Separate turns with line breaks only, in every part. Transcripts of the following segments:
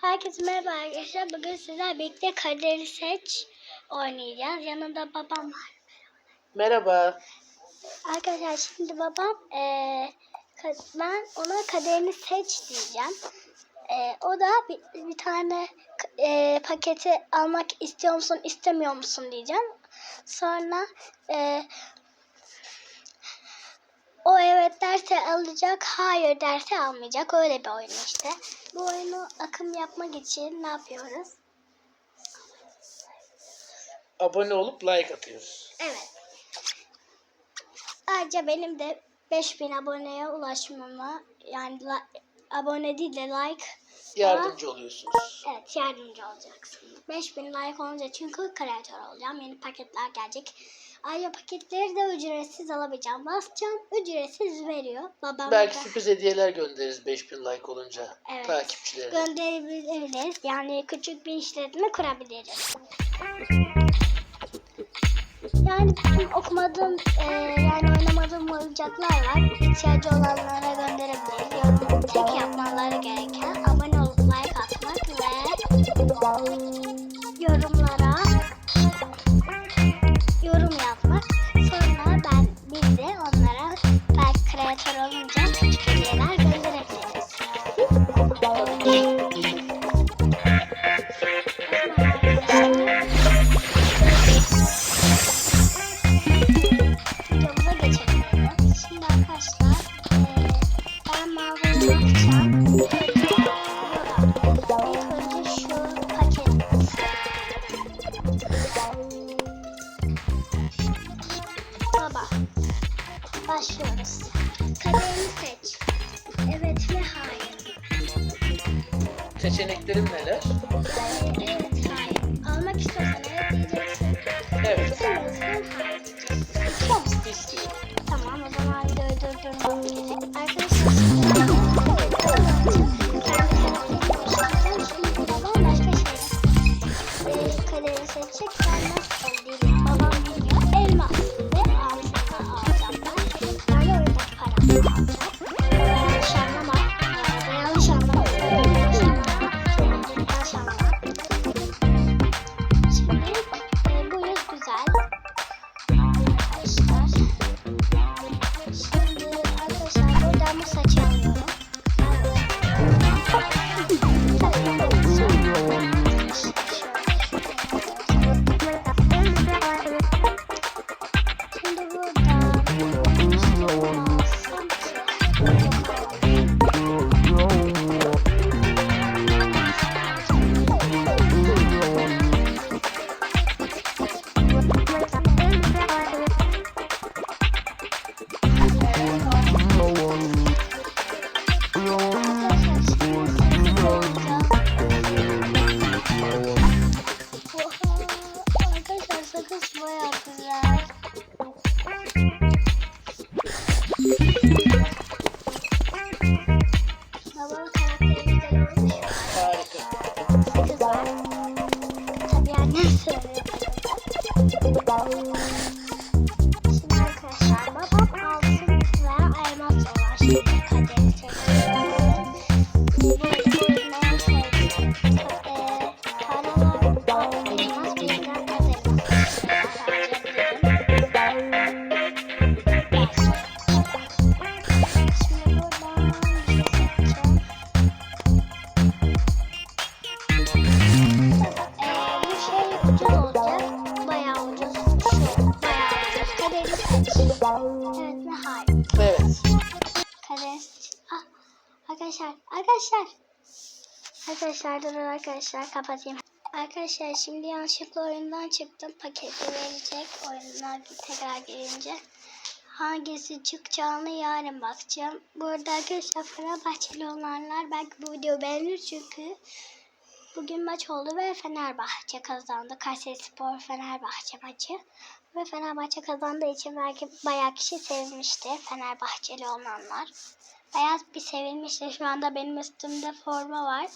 Herkese merhaba arkadaşlar. Bugün sizlerle birlikte kaderi seç oynayacağız. Yanında babam var.
Merhaba.
Arkadaşlar şimdi babam ka- ben ona kaderini seç diyeceğim. Eee, o da bir, bir tane eee, paketi almak istiyor musun istemiyor musun diyeceğim. Sonra eee, o evet derse alacak, hayır derse almayacak. Öyle bir oyun işte. Bu oyunu akım yapmak için ne yapıyoruz?
Abone olup like atıyoruz.
Evet. Ayrıca benim de 5000 aboneye ulaşmama yani la- abone değil de like
Yardımcı oluyorsunuz.
evet yardımcı olacaksın. 5000 like olunca çünkü kreatör olacağım. Yeni paketler gelecek. Ayrıca paketleri de ücretsiz alabileceğim. Basacağım ücretsiz veriyor. Babam
Belki
da
sürpriz hediyeler göndeririz 5000 like olunca
Evet.
takipçilerine.
gönderebiliriz. Yani küçük bir işletme kurabiliriz. Yani benim okumadığım, e, yani oynamadığım oyuncaklar var. İhtiyacı olanlara gönderebiliriz. Yorum tek yapmaları gereken abone olup like atmak ve yorumlara
Seçeneklerim neler?
Arkadaşlar arkadaşlar. Kapatayım. Arkadaşlar şimdi yanlışlıkla oyundan çıktım. Paketi verecek. Oyununa tekrar girince. Hangisi çıkacağını yarın bakacağım. Burada arkadaşlar Fenerbahçeli olanlar belki bu videoyu beğenir çünkü Bugün maç oldu ve Fenerbahçe kazandı. Kayseri Spor Fenerbahçe maçı. Ve Fenerbahçe kazandığı için belki bayağı kişi sevmişti. Fenerbahçeli olanlar. Beyaz bir sevilmişti. Şu anda benim üstümde forma var.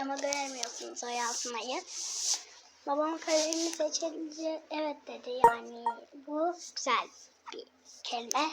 Ama göremiyorsunuz yazmayı. Babam kalemini seçince evet dedi yani bu güzel bir kelime.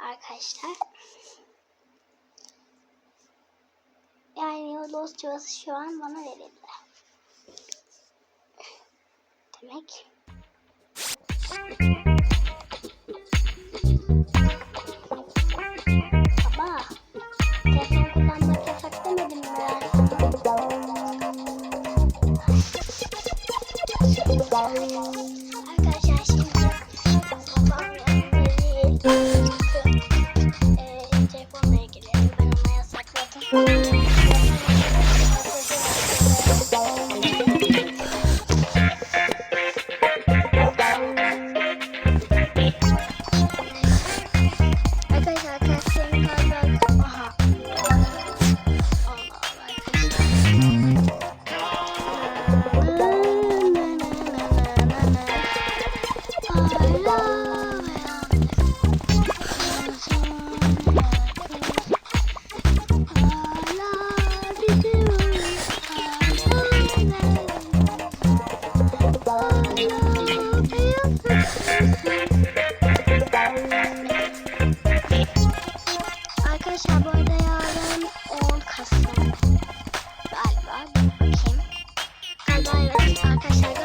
Arkadaşlar. Yani o dost çuvası şu an bana verildi. Demek. kullanmak yasak demedim mi? Arkadaşlar şimdi 来一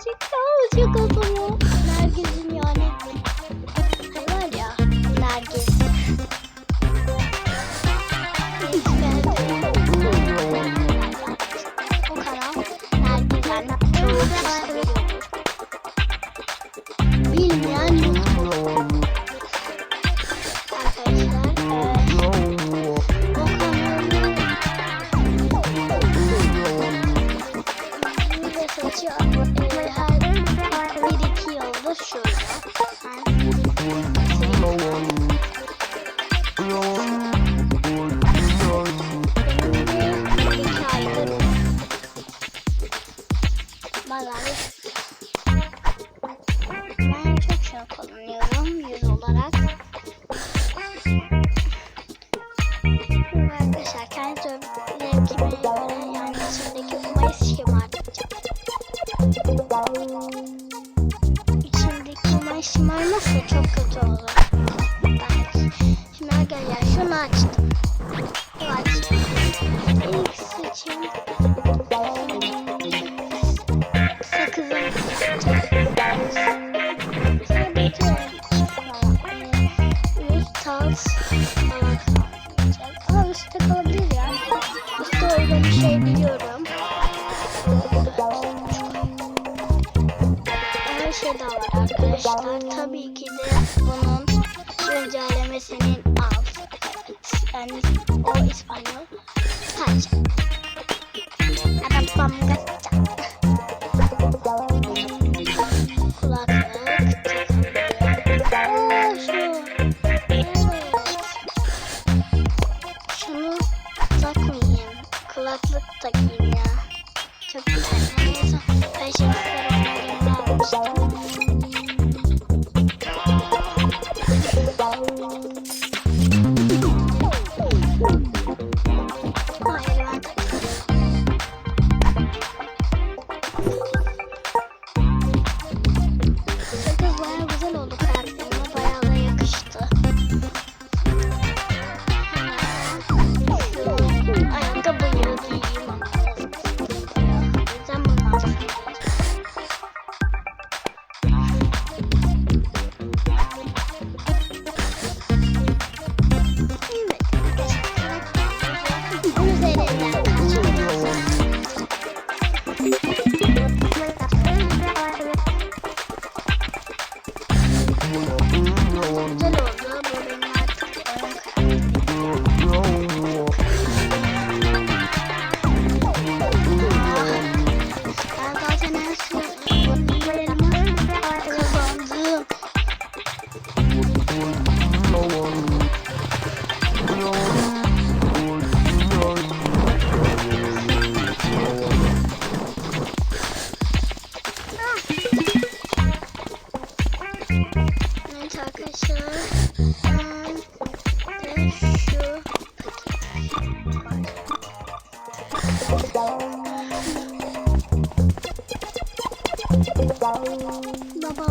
去，然后就告诉我。Takip et. Yarın sonraki kumayı sıçkım artık. şey biliyorum. Her şey daha var arkadaşlar. Tabii ki de bunun güncellemesinin alt. Yani o İspanyol. Sadece. はちょっと君はちょっと離れそう最初の頃の夢をして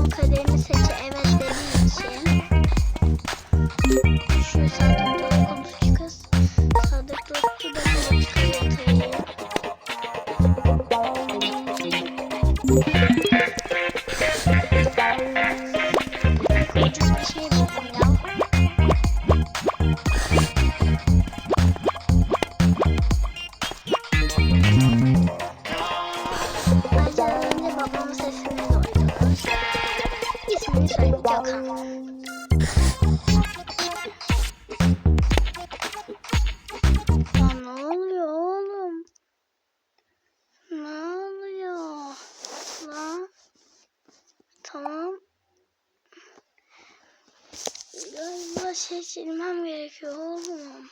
kaderini seçe evet dediği Galiba şey silmem gerekiyor oğlum.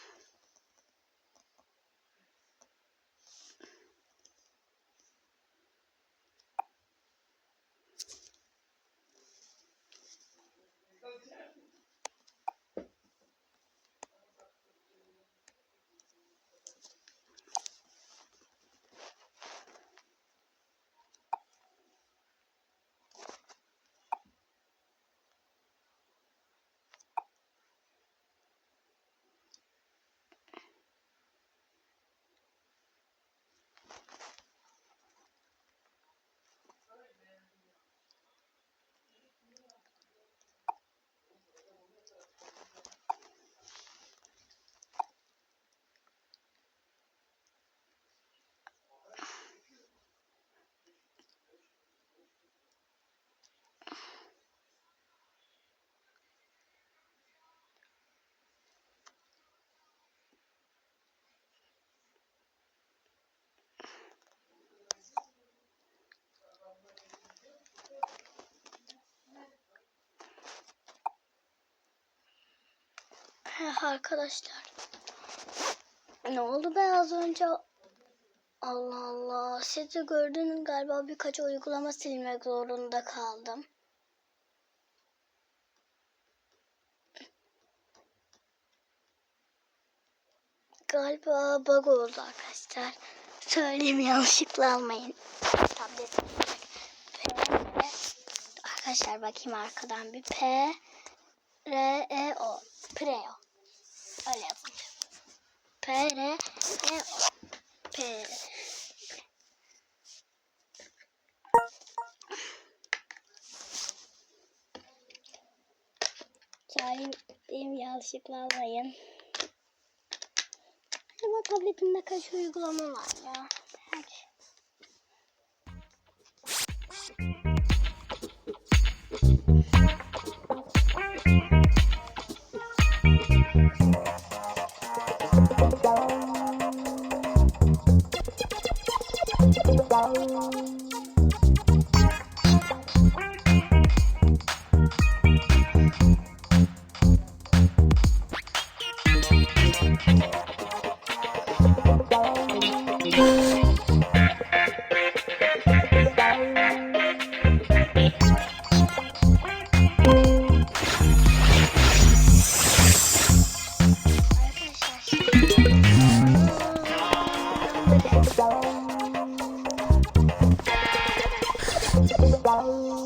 Arkadaşlar. Ne oldu be az önce? Allah Allah. Siz de gördünüz galiba birkaç uygulama silmek zorunda kaldım. Galiba bug oldu arkadaşlar. Söyleyeyim yanlışlıkla almayın. Arkadaşlar bakayım arkadan bir P R E O. Preo. Öyle yapınca. P R E O. P Cahil diyeyim yanlışlıkla almayın. Acaba tabletimde kaç uygulama var ya? Bye. Bye.